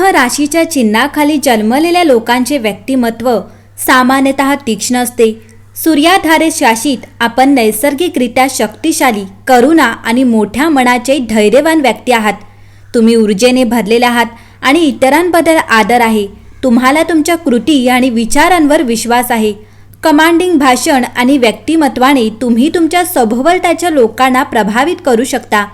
सिंह राशीच्या चिन्हाखाली जन्मलेल्या लोकांचे व्यक्तिमत्व सामान्यतः तीक्ष्ण असते. सूर्याधारे शासित आपण नैसर्गिकरित्या शक्तिशाली करुणा आणि मोठ्या मनाचे धैर्यवान व्यक्ती आहात. तुम्ही ऊर्जेने भरलेले आहात आणि इतरांबद्दल आदर आहे. तुम्हाला तुमच्या कृती आणि विचारांवर विश्वास आहे. कमांडिंग भाषण आणि व्यक्तिमत्वाने तुम्ही तुमच्या सभोवताच्या लोकांना प्रभावित करू शकता.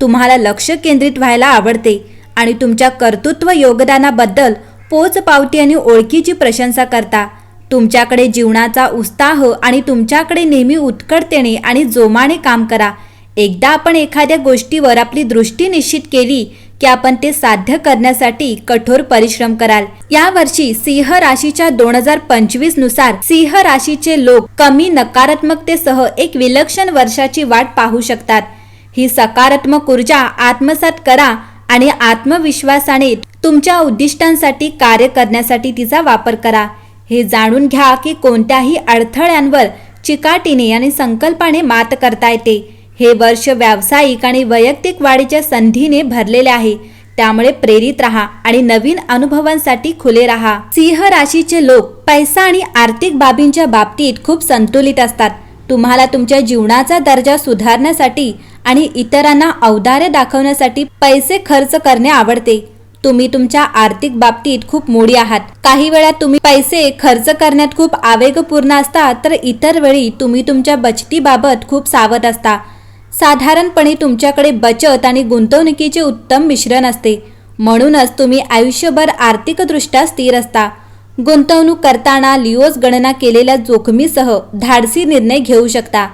तुम्हाला लक्ष केंद्रित व्हायला आवडते. आणि तुमच्या कर्तृत्व योगदानाबद्दल पोचपावती आणि ओळखीची प्रशंसा करता. तुमच्याकडे जीवनाचा उत्साह आणि तुमच्याकडे नेहमी उत्कटतेने आणि जोमाने काम करा. एकदा आपण एखाद्या गोष्टीवर आपली दृष्टी निश्चित केली की आपण ते साध्य करण्यासाठी कठोर परिश्रम कराल. या वर्षी सिंह राशीच्या दोन हजार पंचवीसनुसार सिंह राशीचे लोक कमी नकारात्मकतेसह एक विलक्षण वर्षाची वाट पाहू शकतात. ही सकारात्मक ऊर्जा आत्मसात करा आणि आत्मविश्वासाने तुमच्या उद्दिष्टांसाठी कार्य करण्यासाठी तिचा वापर करा. हे जाणून घ्या की कोणत्याही अडथळ्यांवर चिकाटीने आणि संकल्पाने मात करता येते. हे वर्ष व्यावसायिक आणि वैयक्तिक वाढीच्या संधीने भरलेले आहे. त्यामुळे प्रेरित राहा आणि नवीन अनुभवांसाठी खुले राहा. सिंह राशीचे लोक पैसा आणि आर्थिक बाबींच्या बाबतीत खूप संतुलित असतात. तुम्हाला तुमच्या जीवनाचा दर्जा सुधारण्यासाठी आणि इतरांना औदार्य दाखवण्यासाठी पैसे खर्च करणे आवडते. तुम्ही तुमच्या आर्थिक बाबतीत खूप मोडी आहात. काही वेळा तुम्ही पैसे खर्च करण्यात खूप आवेगपूर्ण असता तर इतर वेळी तुम्ही तुमच्या बचतीबाबत खूप सावध असता. साधारणपणे तुमच्याकडे बचत आणि गुंतवणुकीचे उत्तम मिश्रण असते. म्हणूनच तुम्ही आयुष्यभर आर्थिकदृष्ट्या स्थिर असता. गुंतवणूक करताना लिओज गणना केलेल्या जोखमीसह धाडसी निर्णय घेऊ शकता.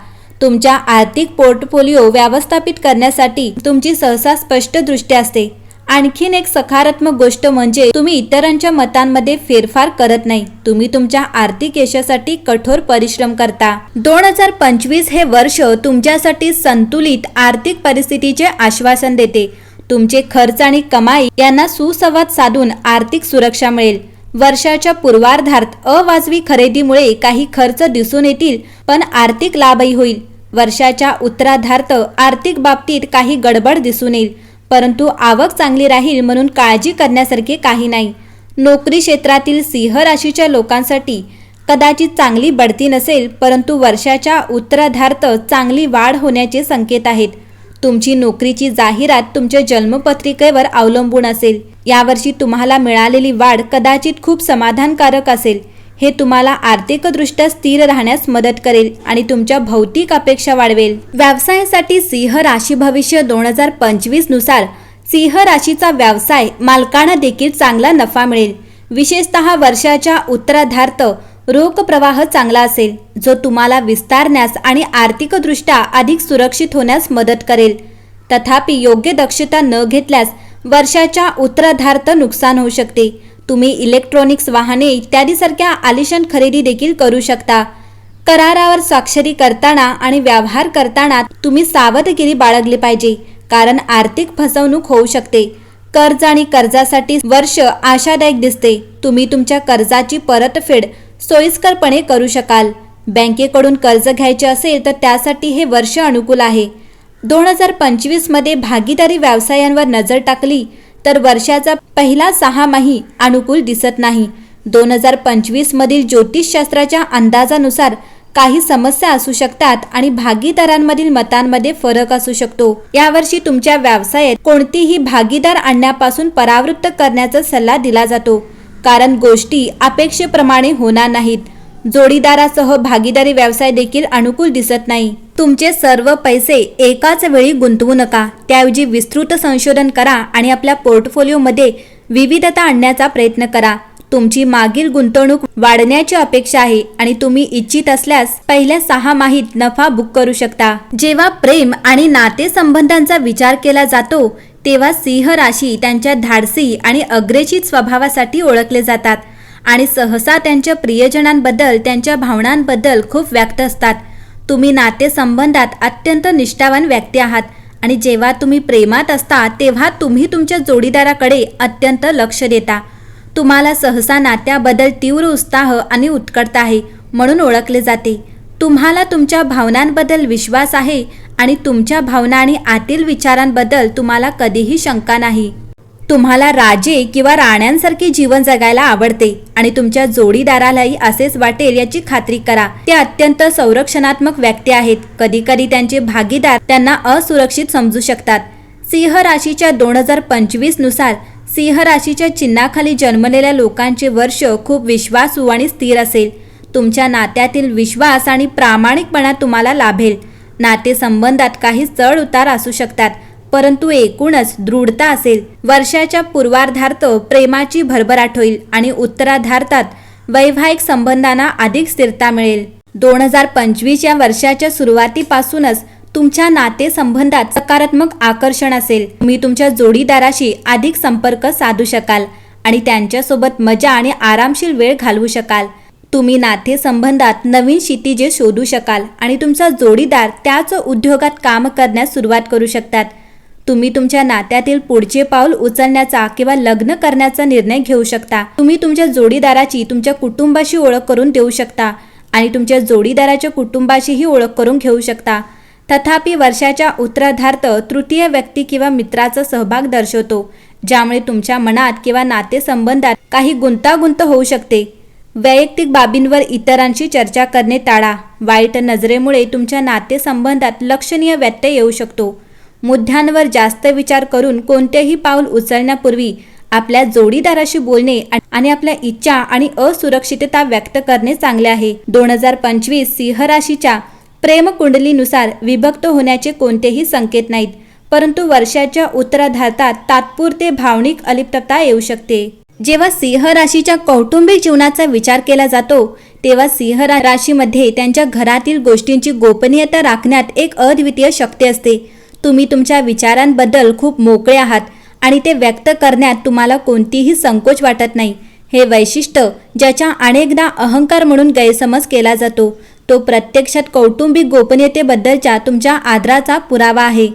तुमच्या आर्थिक पोर्टफोलिओ व्यवस्थापित करण्यासाठी तुमची सहसा स्पष्ट दृष्टी असते. आणखीन एक सकारात्मक गोष्ट म्हणजे तुम्ही इतरांच्या मतांमध्ये फेरफार करत नाही. तुम्ही तुमच्या आर्थिक यशासाठी कठोर परिश्रम करता. दोन हजार पंचवीस हे वर्ष तुमच्यासाठी संतुलित आर्थिक परिस्थितीचे आश्वासन देते. तुमचे खर्च आणि कमाई यांना सुसंवाद साधून आर्थिक सुरक्षा मिळेल. वर्षाच्या पूर्वार्धात अवाजवी खरेदीमुळे काही खर्च दिसून येतील पण आर्थिक लाभही होईल. वर्षाच्या उत्तराधार्थ आर्थिक बाबतीत काही गडबड दिसून येईल. परंतु आवक चांगली राहील म्हणून काळजी करण्यासारखे काही नाही. नोकरी क्षेत्रातील सिंह राशीच्या लोकांसाठी कदाचित चांगली बढती नसेल परंतु वर्षाच्या उत्तराधार्थ चांगली वाढ होण्याचे संकेत आहेत. तुमची नोकरीची जाहिरात तुमच्या जन्मपत्रिकेवर अवलंबून असेल. यावर्षी तुम्हाला मिळालेली वाढ कदाचित खूप समाधानकारक असेल. हे तुम्हाला आर्थिकदृष्ट्या स्थिर राहण्यास मदत करेल आणि तुमच्या भौतिक अपेक्षा वाढवेल. व्यवसायासाठी सिंह राशी भविष्य दोन हजार पंचवीसनुसार सिंह राशीचा व्यवसाय मालकांना देखील चांगला नफा मिळेल. विशेषतः वर्षाच्या उत्तराधार्त रोख प्रवाह चांगला असेल जो तुम्हाला विस्तारण्यास आणि आर्थिकदृष्ट्या अधिक सुरक्षित होण्यास मदत करेल. तथापि योग्य दक्षता न घेतल्यास वर्षाच्या उत्तराधार्त नुकसान होऊ शकते. तुम्ही इलेक्ट्रॉनिक्स वाहने इत्यादीसारख्या आलिशान खरेदी देखील करू शकता. करारावर स्वाक्षरी करताना आणि व्यवहार करताना तुम्ही सावधगिरी बाळगली पाहिजे कारण आर्थिक फसवणूक होऊ शकते. कर्ज आणि कर्जासाठी वर्ष आशादायक दिसते. तुम्ही तुमच्या कर्जाची परतफेड सोयीस्करपणे करू शकाल. बँकेकडून कर्ज घ्यायचे असेल तर त्यासाठी हे वर्ष अनुकूल आहे. दोन हजार पंचवीसमध्ये भागीदारी व्यवसायांवर नजर टाकली तर वर्षाचा पहिला सहामाही अनुकूल दिसत नाही. दोन हजार पंचवीसमधील ज्योतिषशास्त्राच्या अंदाजानुसार काही समस्या असू शकतात आणि भागीदारांमधील मतांमध्ये फरक असू शकतो. यावर्षी तुमच्या व्यवसायात कोणतीही भागीदार आणण्यापासून परावृत्त करण्याचा सल्ला दिला जातो. कारण गोष्टी अपेक्षेप्रमाणे होणार नाहीत. जोडीदारासह भागीदारी व्यवसाय देखील अनुकूल दिसत नाही. तुमचे सर्व पैसे एकाच वेळी गुंतवू नका. त्याऐवजी विस्तृत संशोधन करा आणि आपल्या पोर्टफोलिओमध्ये विविधता आणण्याचा प्रयत्न करा. तुमची मागील गुंतवणूक वाढण्याची अपेक्षा आहे आणि तुम्ही इच्छित असल्यास पहिल्या सहा माहीत नफा बुक करू शकता. जेव्हा प्रेम आणि नातेसंबंधांचा विचार केला जातो तेव्हा सिंह राशी त्यांच्या धाडसी आणि अग्रेचित स्वभावासाठी ओळखले जातात. आणि सहसा त्यांच्या प्रियजनांबद्दल त्यांच्या भावनांबद्दल खूप व्यक्त असतात. तुम्ही नातेसंबंधात अत्यंत निष्ठावान व्यक्ती आहात आणि जेव्हा तुम्ही प्रेमात असता तेव्हा तुम्ही तुमच्या जोडीदाराकडे अत्यंत लक्ष देता. तुम्हाला सहसा नात्याबद्दल तीव्र उत्साह आणि उत्कटता आहे म्हणून ओळखले जाते. तुम्हाला तुमच्या भावनांबद्दल विश्वास आहे आणि तुमच्या भावना आणि आतील विचारांबद्दल तुम्हाला कधीही शंका नाही. तुम्हाला राजे किंवा राण्यांसारखे जीवन जगायला आवडते आणि तुमच्या जोडीदारालाही असेच वाटेल याची खात्री करा. ते अत्यंत संरक्षणात्मक व्यक्ती आहेत. कधी कधी त्यांचे भागीदार त्यांना असुरक्षित समजू शकतात. सिंह राशीच्या दोन हजार पंचवीसनुसार सिंह राशीच्या चिन्हाखाली जन्मलेल्या लोकांचे वर्ष खूप विश्वासू आणि स्थिर असेल. तुमच्या नात्यातील विश्वास आणि प्रामाणिकपणा तुम्हाला लाभेल. नातेसंबंधात काही चढ उतार असू शकतात. परंतु एकूणच दृढता असेल. वर्षाच्या पूर्वार्धार्थ प्रेमाची भरभराट होईल आणि उत्तराधार्तात वैवाहिक संबंधांना अधिक स्थिरता मिळेल. दोन हजार पंचवीस या वर्षाच्या सुरुवातीपासूनच तुमच्या नातेसंबंधात सकारात्मक आकर्षण असेल. तुम्ही तुमच्या जोडीदाराशी अधिक संपर्क साधू शकाल आणि त्यांच्यासोबत मजा आणि आरामशीर वेळ घालवू शकाल. तुम्ही नातेसंबंधात नवीन क्षितिजे शोधू शकाल आणि तुमचा जोडीदार त्याच उद्योगात काम करण्यास सुरुवात करू शकतात. तुम्ही तुमच्या नात्यातील पुढचे पाऊल उचलण्याचा किंवा लग्न करण्याचा निर्णय घेऊ शकता. तुम्ही तुमच्या जोडीदाराची तुमच्या कुटुंबाशी ओळख करून देऊ शकता आणि तुमच्या जोडीदाराच्या कुटुंबाशीही ओळख करून घेऊ शकता. तथापि वर्षाच्या उत्तराधार्थ तृतीय व्यक्ती किंवा मित्राचा सहभाग दर्शवतो ज्यामुळे तुमच्या मनात किंवा नातेसंबंधात काही गुंतागुंत होऊ शकते. वैयक्तिक बाबींवर इतरांशी चर्चा करणे टाळा. वाईट नजरेमुळे तुमच्या नातेसंबंधात लक्षणीय व्यत्यय येऊ शकतो. मुद्द्यांवर जास्त विचार करून कोणतेही पाऊल उचलण्यापूर्वी आपल्या जोडीदाराशी बोलणे आणि आपल्या इच्छा आणि असुरक्षितता व्यक्त करणे चांगले आहे. दोन हजार पंचवीस सिंह राशीच्या प्रेमकुंडलीनुसार विभक्त होण्याचे कोणतेही संकेत नाहीत परंतु वर्षाच्या उत्तराधार्तात तात्पुरते भावनिक अलिप्तता येऊ शकते. जेव्हा सिंह राशीच्या कौटुंबिक जीवनाचा विचार केला जातो तेव्हा सिंह राशीमध्ये त्यांच्या घरातील गोष्टींची गोपनीयता राखण्यात एक अद्वितीय शक्ती असते. तुम्ही तुमच्या विचारांबद्दल खूप मोकळे आहात आणि ते व्यक्त करण्यात तुम्हाला कोणतीही संकोच वाटत नाही. हे वैशिष्ट्य ज्याच्या अनेकदा अहंकार म्हणून गैरसमज केला जातो तो प्रत्यक्षात कौटुंबिक गोपनीयतेबद्दलच्या तुमच्या आदराचा पुरावा आहे.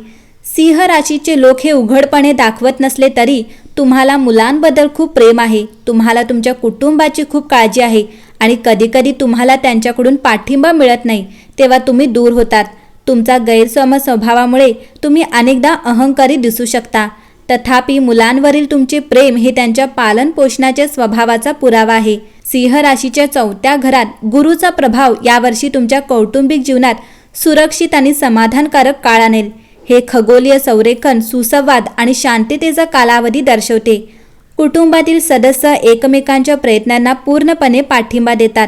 सिंह राशीचे लोक हे उघडपणे दाखवत नसले तरी तुम्हाला मुलांबद्दल खूप प्रेम आहे तुम्हाला तुमच्या कुटुंबाची खूप काळजी आहे आणि कधीकधी तुम्हाला त्यांच्याकडून पाठिंबा मिळत नाही तेव्हा तुम्ही दूर होतात. तुमचा गैरसम स्वभावामुळे तुम्ही अनेकदा अहंकारी दिसू शकता. तथापि मुलांवरील तुमचे प्रेम हे त्यांच्या पालन पोषणाच्या स्वभावाचा पुरावा आहे. सिंह राशीच्या चौथ्या घरात गुरुचा प्रभाव यावर्षी तुमच्या कौटुंबिक जीवनात सुरक्षित आणि समाधानकारक काळ आणेल. हे खगोलीय संरेखन सुसंवाद आणि शांततेचा कालावधी दर्शवते. कुटुंबातील सदस्य एकमेकांच्या प्रयत्नांना पूर्णपणे पाठिंबा देतात.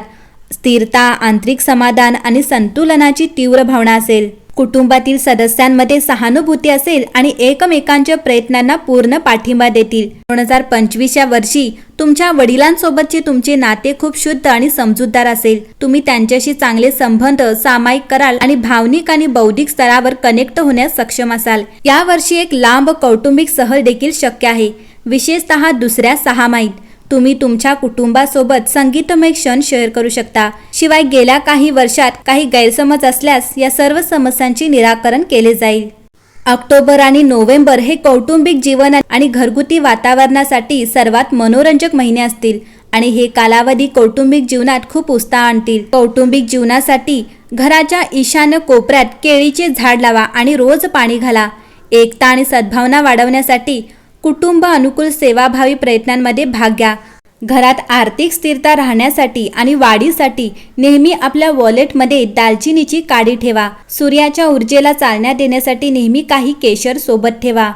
स्थिरता आंतरिक समाधान आणि संतुलनाची तीव्र भावना असेल. कुटुंबातील सदस्यांमध्ये सहानुभूती असेल आणि एकमेकांच्या प्रयत्नांना पूर्ण पाठिंबा देतील. दोन हजार पंचवीस या वर्षी तुमच्या वडिलांसोबतचे तुमचे नाते खूप शुद्ध आणि समजूतदार असेल. तुम्ही त्यांच्याशी चांगले संबंध सामायिक कराल आणि भावनिक आणि बौद्धिक स्तरावर कनेक्ट होण्यास सक्षम असाल. या वर्षी एक लांब कौटुंबिक सहल देखील शक्य आहे. विशेषतः दुसऱ्या सहा माहीत तुम्ही तुमच्या कुटुंबासोबत संगीतमय क्षण शेअर करू शकता. शिवाय गेल्या काही वर्षात काही गैरसमज असल्यास या सर्व समस्यांचे निराकरण केले जाईल. ऑक्टोबर आणि नोव्हेंबर हे कौटुंबिक जीवन आणि घरगुती वातावरणासाठी सर्वात मनोरंजक महिने असतील आणि हे कालावधी कौटुंबिक जीवनात खूप उत्साह आणतील. कौटुंबिक जीवनासाठी घराच्या ईशान्य कोपऱ्यात केळीचे झाड लावा आणि रोज पाणी घाला. एकता आणि सद्भावना वाढवण्यासाठी कुटुंब अनुकूल सेवाभावी प्रयत्नांमध्ये भाग घ्या. घरात आर्थिक स्थिरता राहण्यासाठी आणि वाढीसाठी नेहमी आपल्या वॉलेटमध्ये दालचिनीची काडी ठेवा. सूर्याच्या ऊर्जेला चालना देण्यासाठी नेहमी काही केशर सोबत ठेवा.